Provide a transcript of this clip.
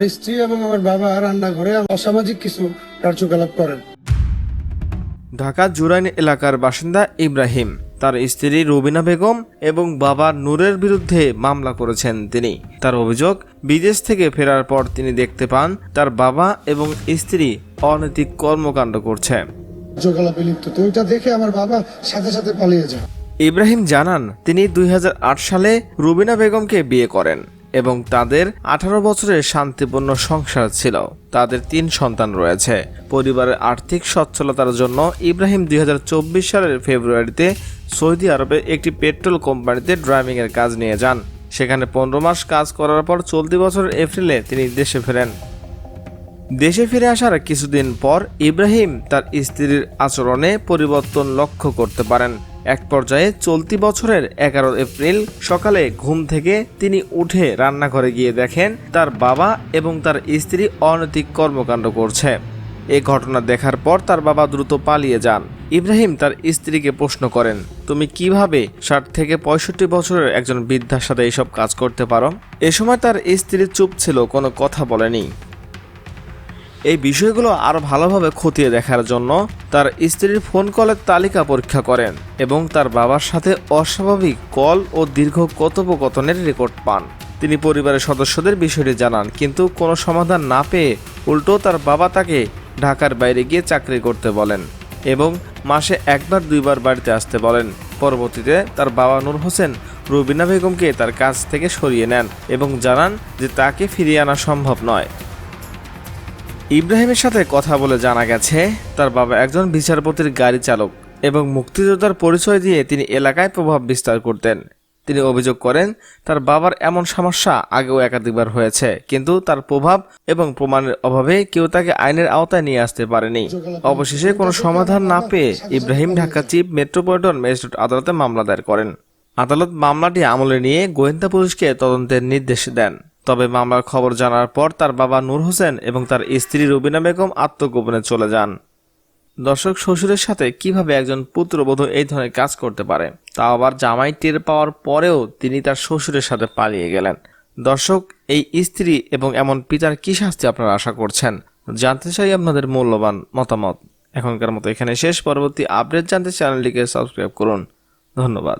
স্ত্রী এবং আমার বাবা রান্নাঘরে অসামাজিক কিছু কার্যকলাপ করেন। ঢাকা জুরাইন এলাকার বাসিন্দা ইব্রাহিম তার স্ত্রী রুবিনা বেগম এবং বাবা নূরের বিরুদ্ধে মামলা করেছেন তিনি। তার অভিযোগ বিদেশ থেকে ফেরার পর তিনি দেখতে পান তার বাবা এবং স্ত্রী অনৈতিক কর্মকাণ্ড করছে। কার্যকলাপে লিপ্ত তো ওইটা দেখে আমার বাবা সাথে সাথে পালিয়ে যায়। ইব্রাহিম জানান তিনি দুই হাজার আট সালে রুবিনা বেগমকে বিয়ে করেন। এবং তাদের আঠারো বছরের শান্তিপূর্ণ সংসার ছিল। তাদের তিন সন্তান রয়েছে। পরিবারের আর্থিক সচ্ছলতার জন্য ইব্রাহিম দুই হাজার চব্বিশ সালের ফেব্রুয়ারিতে সৌদি আরবে একটি পেট্রোল কোম্পানিতে ড্রাইভিংয়ের কাজ নিয়ে যান। সেখানে পনেরো মাস কাজ করার পর চলতি বছরের এপ্রিলে তিনি দেশে ফেরেন। দেশে ফিরে আসার কিছুদিন পর ইব্রাহিম তার স্ত্রীর আচরণে পরিবর্তন লক্ষ্য করতে পারেন। এক পর্যায়ে চলতি বছরের এগারো এপ্রিল সকালে ঘুম থেকে তিনি উঠে রান্নাঘরে গিয়ে দেখেন তার বাবা এবং তার স্ত্রী অনৈতিক কর্মকাণ্ড করছে। এ ঘটনা দেখার পর তার বাবা দ্রুত পালিয়ে যান। ইব্রাহিম তার স্ত্রীকে প্রশ্ন করেন, তুমি কীভাবে ষাট থেকে পঁয়ষট্টি বছরের একজন বৃদ্ধার সাথে এইসব কাজ করতে পারো? এ সময় তার স্ত্রী চুপ ছিল, কোনো কথা বলেনি। এই বিষয়গুলো আরও ভালোভাবে খতিয়ে দেখার জন্য তার স্ত্রীর ফোন কলের তালিকা পরীক্ষা করেন এবং তার বাবার সাথে অস্বাভাবিক কল ও দীর্ঘ কথোপকথনের রেকর্ড পান। তিনি পরিবারের সদস্যদের বিষয়টি জানান, কিন্তু কোনো সমাধান না পেয়ে উল্টো তার বাবা তাকে ঢাকার বাইরে গিয়ে চাকরি করতে বলেন এবং মাসে একবার দুইবার বাড়িতে আসতে বলেন। পরবর্তীতে তার বাবা নূর হোসেন রুবিনা বেগমকে তার কাছ থেকে সরিয়ে নেন এবং জানান যে তাকে ফিরিয়ে আনা সম্ভব নয়। ইব্রাহিমের সাথে কথা বলে জানা গেছে, তার বাবা একজন বিচারপতির গাড়ি চালক এবং মুক্তিযোদ্ধার পরিচয় দিয়ে তিনি এলাকায় প্রভাব বিস্তার করতেন। তিনি অভিযোগ করেন, তার বাবার এমন সমস্যা আগেও একাধিকবার হয়েছে, কিন্তু তার প্রভাব এবং প্রমাণের অভাবে কেউ তাকে আইনের আওতায় নিয়ে আসতে পারেনি। অবশেষে কোনো সমাধান না পেয়ে Ibrahim Dhaka chief metropolitan magistrate আদালতে মামলা দায়ের করেন। আদালত মামলাটি আমলে নিয়ে গোয়েন্দা পুলিশকে তদন্তের নির্দেশ দেন। তবে মামলার খবর জানার পর তার বাবা নূর হোসেন এবং তার স্ত্রী রুবিনা বেগম আত্মগোপনে চলে যান। দর্শক শ্বশুরের সাথে কীভাবে একজন পুত্রবধূ এই ধরনের কাজ করতে পারে, তা আবার জামাই টের পাওয়ার পরেও তিনি তার শ্বশুরের সাথে পালিয়ে গেলেন। দর্শক, এই স্ত্রী এবং এমন পিতার কি শাস্তি আপনারা আশা করছেন? জানতে চাই আপনাদের মূল্যবান মতামত। এখনকার মতো এখানে শেষ। পরবর্তী আপডেট জানতে চ্যানেলটিকে সাবস্ক্রাইব করুন। ধন্যবাদ।